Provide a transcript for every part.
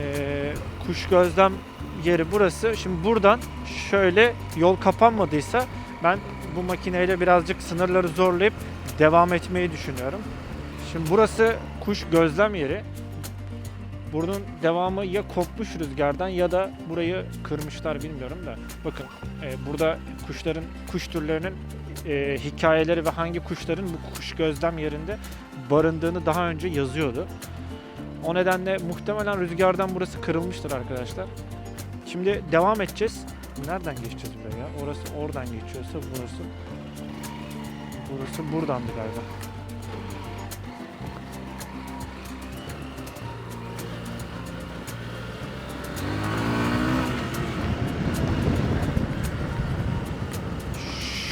Ee, kuş gözlem yeri burası. Şimdi buradan şöyle yol kapanmadıysa ben bu makineyle birazcık sınırları zorlayıp devam etmeyi düşünüyorum. Şimdi burası kuş gözlem yeri. Bunun devamı ya kopmuş rüzgardan ya da burayı kırmışlar bilmiyorum da. Bakın e, burada kuşların, kuş türlerinin e, hikayeleri ve hangi kuşların bu kuş gözlem yerinde barındığını daha önce yazıyordu. O nedenle muhtemelen rüzgardan burası kırılmıştır arkadaşlar. Şimdi devam edeceğiz. Nereden geçeceğiz buraya? Orası oradan geçiyorsa burası. Burası buradandı galiba.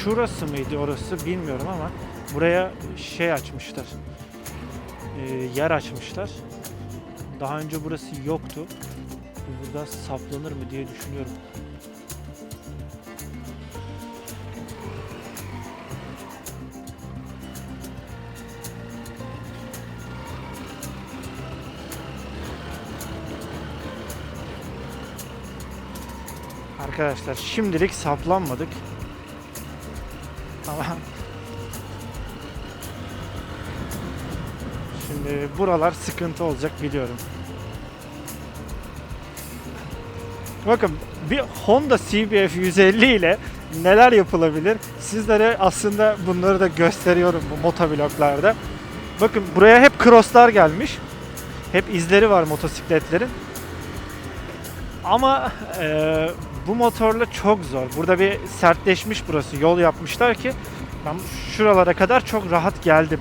Şurası mıydı orası bilmiyorum ama buraya şey açmışlar. Ee, yer açmışlar. Daha önce burası yoktu. Burada saplanır mı diye düşünüyorum. Arkadaşlar şimdilik saplanmadık. Ama Şimdi buralar sıkıntı olacak biliyorum. Bakın bir Honda CBF 150 ile neler yapılabilir? Sizlere aslında bunları da gösteriyorum bu motovloglarda. Bakın buraya hep crosslar gelmiş. Hep izleri var motosikletlerin. Ama eee, bu motorla çok zor. Burada bir sertleşmiş burası. Yol yapmışlar ki ben şuralara kadar çok rahat geldim.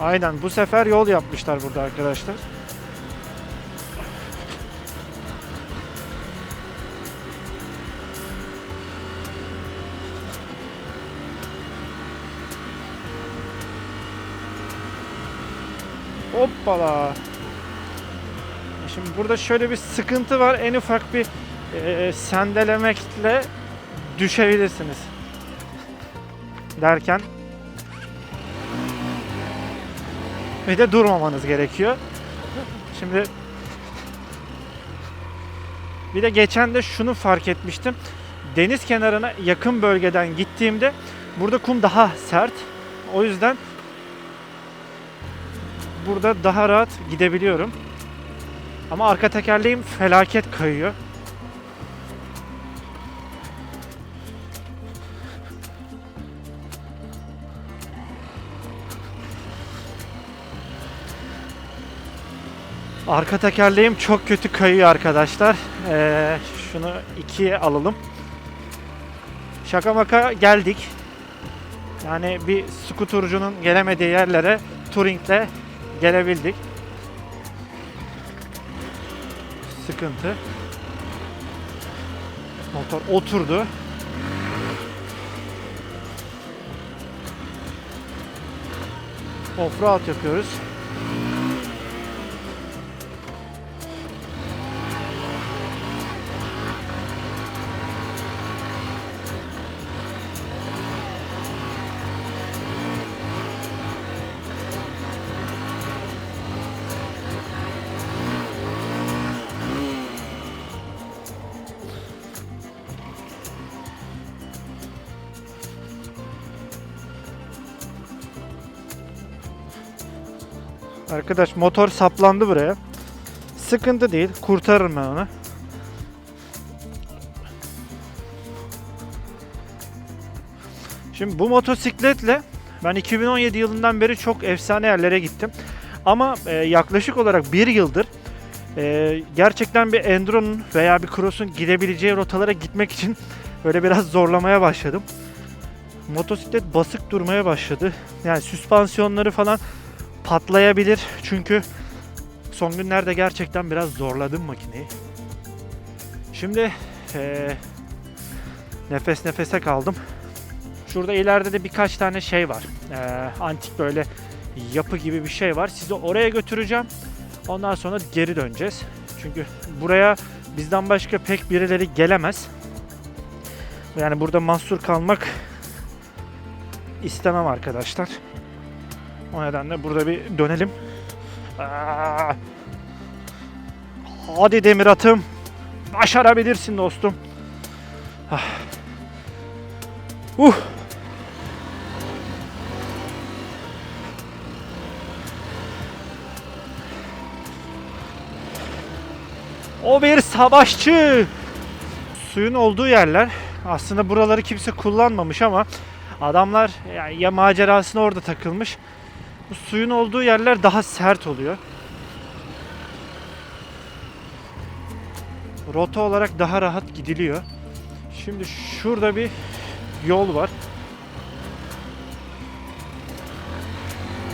Aynen bu sefer yol yapmışlar burada arkadaşlar. Hoppala. Şimdi burada şöyle bir sıkıntı var. En ufak bir e, sendelemekle düşebilirsiniz. Derken ve de durmamanız gerekiyor. Şimdi bir de geçen de şunu fark etmiştim. Deniz kenarına yakın bölgeden gittiğimde burada kum daha sert. O yüzden burada daha rahat gidebiliyorum. Ama arka tekerleğim felaket kayıyor. Arka tekerleğim çok kötü kayıyor arkadaşlar. Ee, şunu ikiye alalım. Şaka maka geldik. Yani bir skuturcunun gelemediği yerlere Touring'le gelebildik. Sıkıntı. Motor oturdu. Offroad yapıyoruz. Arkadaş motor saplandı buraya. Sıkıntı değil. Kurtarırım ben onu. Şimdi bu motosikletle ben 2017 yılından beri çok efsane yerlere gittim. Ama e, yaklaşık olarak bir yıldır e, gerçekten bir Enduro'nun veya bir Cross'un gidebileceği rotalara gitmek için böyle biraz zorlamaya başladım. Motosiklet basık durmaya başladı. Yani süspansiyonları falan patlayabilir. Çünkü son günlerde gerçekten biraz zorladım makineyi. Şimdi eee, nefes nefese kaldım. Şurada ileride de birkaç tane şey var. Eee, antik böyle yapı gibi bir şey var. Sizi oraya götüreceğim. Ondan sonra geri döneceğiz. Çünkü buraya bizden başka pek birileri gelemez. Yani burada mahsur kalmak istemem arkadaşlar. O nedenle burada bir dönelim. Hadi demir atım. Başarabilirsin dostum. Ah. Uh. O bir savaşçı. Suyun olduğu yerler aslında buraları kimse kullanmamış ama adamlar ya macerasına orada takılmış. Bu suyun olduğu yerler daha sert oluyor. Rota olarak daha rahat gidiliyor. Şimdi şurada bir yol var.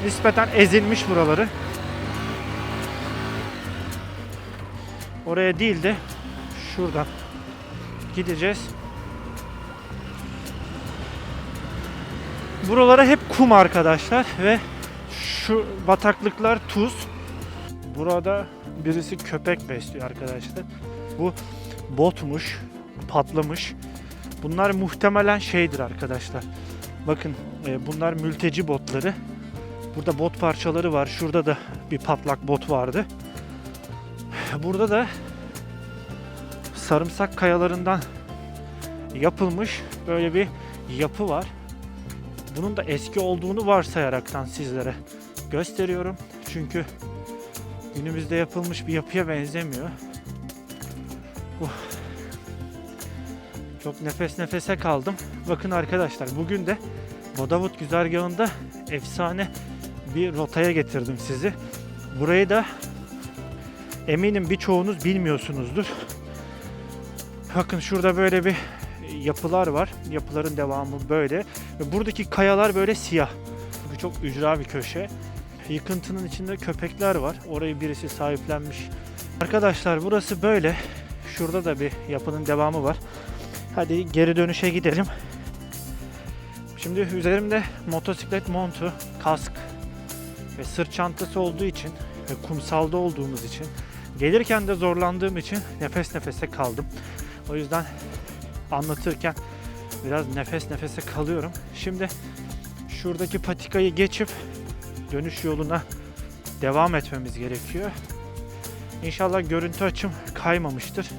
Nispeten ezilmiş buraları. Oraya değil de şuradan gideceğiz. Buralara hep kum arkadaşlar ve şu bataklıklar tuz. Burada birisi köpek besliyor arkadaşlar. Bu botmuş, patlamış. Bunlar muhtemelen şeydir arkadaşlar. Bakın e, bunlar mülteci botları. Burada bot parçaları var. Şurada da bir patlak bot vardı. Burada da sarımsak kayalarından yapılmış böyle bir yapı var. Bunun da eski olduğunu varsayaraktan sizlere gösteriyorum. Çünkü günümüzde yapılmış bir yapıya benzemiyor. Uh. Çok nefes nefese kaldım. Bakın arkadaşlar bugün de Bodavut güzergahında efsane bir rotaya getirdim sizi. Burayı da eminim birçoğunuz bilmiyorsunuzdur. Bakın şurada böyle bir yapılar var. Yapıların devamı böyle. Buradaki kayalar böyle siyah. Bu çok ücra bir köşe. Yıkıntının içinde köpekler var. Orayı birisi sahiplenmiş. Arkadaşlar burası böyle. Şurada da bir yapının devamı var. Hadi geri dönüşe gidelim. Şimdi üzerimde motosiklet montu, kask ve sırt çantası olduğu için ve kumsalda olduğumuz için gelirken de zorlandığım için nefes nefese kaldım. O yüzden anlatırken biraz nefes nefese kalıyorum. Şimdi şuradaki patikayı geçip dönüş yoluna devam etmemiz gerekiyor. İnşallah görüntü açım kaymamıştır.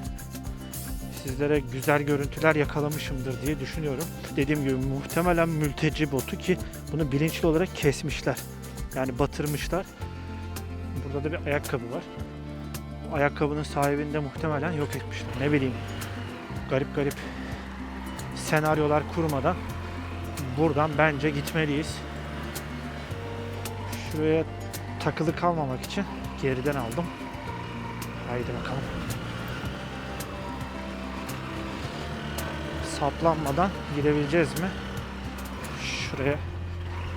Sizlere güzel görüntüler yakalamışımdır diye düşünüyorum. Dediğim gibi muhtemelen mülteci botu ki bunu bilinçli olarak kesmişler. Yani batırmışlar. Burada da bir ayakkabı var. Ayakkabının sahibini de muhtemelen yok etmişler. Ne bileyim. Garip garip senaryolar kurmadan buradan bence gitmeliyiz. Şuraya takılı kalmamak için geriden aldım. Haydi bakalım. Saplanmadan gidebileceğiz mi? Şuraya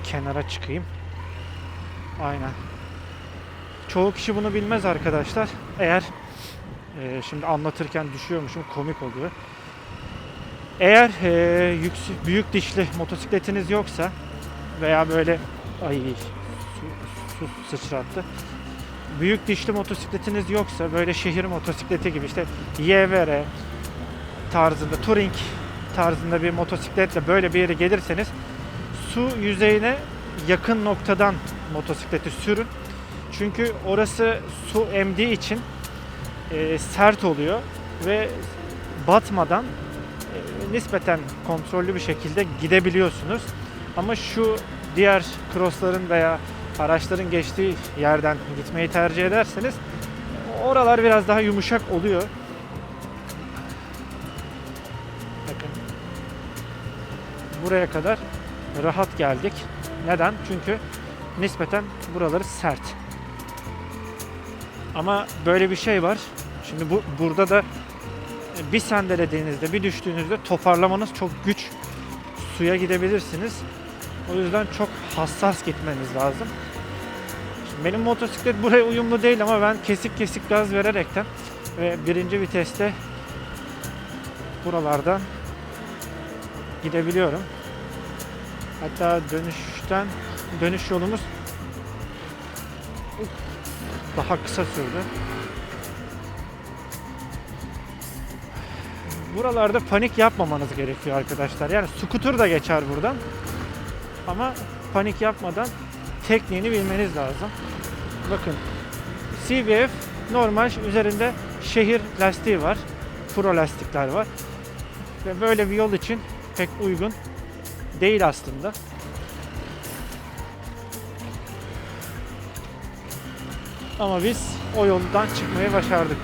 kenara çıkayım. Aynen. Çoğu kişi bunu bilmez arkadaşlar. Eğer e, şimdi anlatırken düşüyormuşum komik oluyor. Eğer e, yüksek, büyük dişli motosikletiniz yoksa veya böyle ay su, su sıçrattı. Büyük dişli motosikletiniz yoksa böyle şehir motosikleti gibi işte YVR tarzında touring tarzında bir motosikletle böyle bir yere gelirseniz su yüzeyine yakın noktadan motosikleti sürün. Çünkü orası su emdiği için e, sert oluyor ve batmadan nispeten kontrollü bir şekilde gidebiliyorsunuz. Ama şu diğer crossların veya araçların geçtiği yerden gitmeyi tercih ederseniz oralar biraz daha yumuşak oluyor. Bakın. Buraya kadar rahat geldik. Neden? Çünkü nispeten buraları sert. Ama böyle bir şey var. Şimdi bu burada da bir sendelediğinizde, bir düştüğünüzde toparlamanız çok güç. Suya gidebilirsiniz. O yüzden çok hassas gitmeniz lazım. Şimdi benim motosiklet buraya uyumlu değil ama ben kesik kesik gaz vererekten ve birinci viteste buralardan gidebiliyorum. Hatta dönüşten dönüş yolumuz daha kısa sürdü. Buralarda panik yapmamanız gerekiyor arkadaşlar. Yani skuter da geçer buradan. Ama panik yapmadan tekniğini bilmeniz lazım. Bakın CBF normal üzerinde şehir lastiği var. Pro lastikler var. Ve böyle bir yol için pek uygun değil aslında. Ama biz o yoldan çıkmayı başardık.